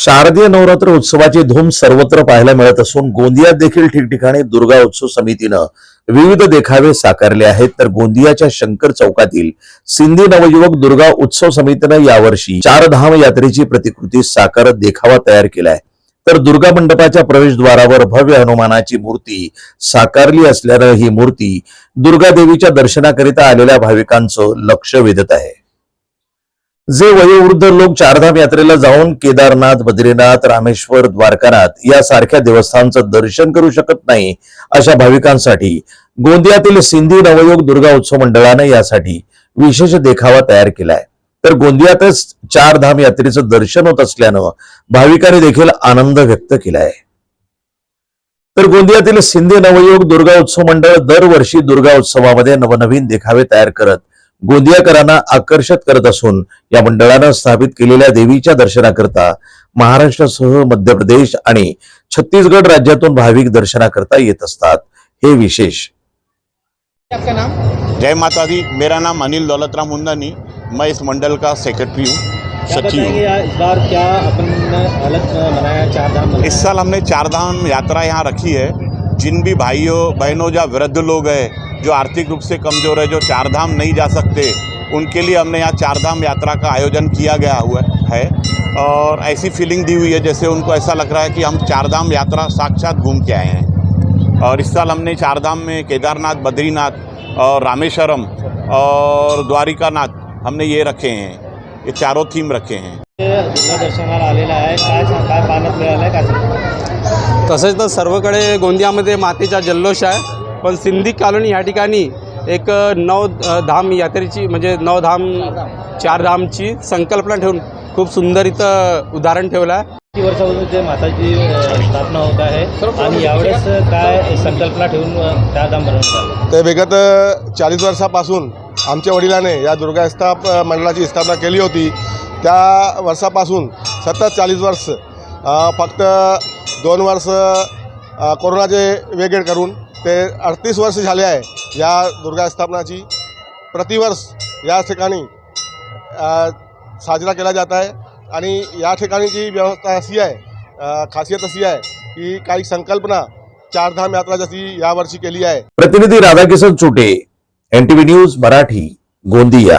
शारदीय नवरात्र उत्सवाची धूम सर्वत्र पाहायला मिळत असून गोंदियात देखील ठिकठिकाणी दुर्गा उत्सव समितीनं विविध देखावे साकारले आहेत. तर गोंदियाच्या शंकर चौकातील सिंधी नवयुवक दुर्गा उत्सव समितीनं यावर्षी चार धाम यात्रेची प्रतिकृती साकारत देखावा तयार केलाय. तर दुर्गा मंडपाच्या प्रवेशद्वारावर भव्य हनुमानाची मूर्ती साकारली असल्यानं ही मूर्ती दुर्गा देवीच्या दर्शनाकरिता आलेल्या भाविकांचं लक्ष वेधत आहे. जे वयोवृद्ध लोक चारधाम यात्रेला जाऊन केदारनाथ बद्रीनाथ रामेश्वर द्वारकानाथ यासारख्या देवस्थानचं दर्शन करू शकत नाही अशा भाविकांसाठी गोंदियातील सिंधी नवयोग दुर्गा उत्सव मंडळानं यासाठी विशेष देखावा तयार केलाय. तर गोंदियातच चार धाम यात्रेचं दर्शन होत असल्यानं भाविकांनी देखील आनंद व्यक्त केलाय. तर गोंदियातील सिंधी नवयोग दुर्गा उत्सव मंडळ दरवर्षी दुर्गा उत्सवामध्ये नवनवीन देखावे तयार करत गोंदियाकरांना आकर्षित करत असून या मंडळानं स्थापित केलेल्या देवीच्या दर्शनाकरता महाराष्ट्रासह मध्य प्रदेश आणि छत्तीसगड राज्यातून भाविक दर्शनाकरता येत असतात. हे विशेष. आपका नाम? जय माता दी. मेरा नाम अनिल दौलतराम मुंदानी. मैं इस मंडल का सेक्रेटरी हूँ। क्या सचिव बताएंगे हूँ। इस बार क्या अपन ने अलग मनाया चार धाम? इस साल हमने चार धाम यात्रा यहाँ रखी है। जिन भी भाइयों बहनों या वृद्ध लोग हैं जो आर्थिक रूप से कमज़ोर है, जो चार धाम नहीं जा सकते, उनके लिए हमने यहाँ चार धाम यात्रा का आयोजन किया गया हुआ है। और ऐसी फीलिंग दी हुई है, जैसे उनको ऐसा लग रहा है कि हम चार धाम यात्रा साक्षात घूम के आए हैं। और इस साल हमने चार धाम में केदारनाथ, बद्रीनाथ और रामेश्वरम और द्वारिकानाथ हमने ये रखे हैं। ये चारों थीम रखे हैं। दर्शनाला आलेला आहे काय काय काय तसेच तर सर्वकडे गोंदियामध्ये मातेचा जल्लोष आहे. पण सिंधी कॉलनी या ठिकाणी एक नव धाम यात्रेची म्हणजे नवधाम चार धामची संकल्पना ठेवून खूप सुंदर इथं उदाहरण ठेवलं आहे. किती वर्षापासून ते माताची स्थापना होत आहे? आणि यावेळेस काय संकल्पना ठेवून चार धाम ते विगत चाळीस वर्षापासून आमच्या वडिलाने या दुर्गा स्थाप मंडळाची स्थापना केली होती. त्या वर्षापासून सतत चाळीस वर्ष फक्त दोन वर्ष कोरोनाचे वेगळे करून ते अडतीस वर्ष झाले आहे या दुर्गा स्थापनाची. प्रतिवर्ष या ठिकाणी साजरा केला जात आहे. आणि या ठिकाणी जी व्यवस्था अशी आहे खासियत अशी आहे की काही संकल्पना चारधाम यात्रा जशी यावर्षी केली आहे. प्रतिनिधी राधाकिशन चुटे एनटीव्ही न्यूज मराठी गोंदिया.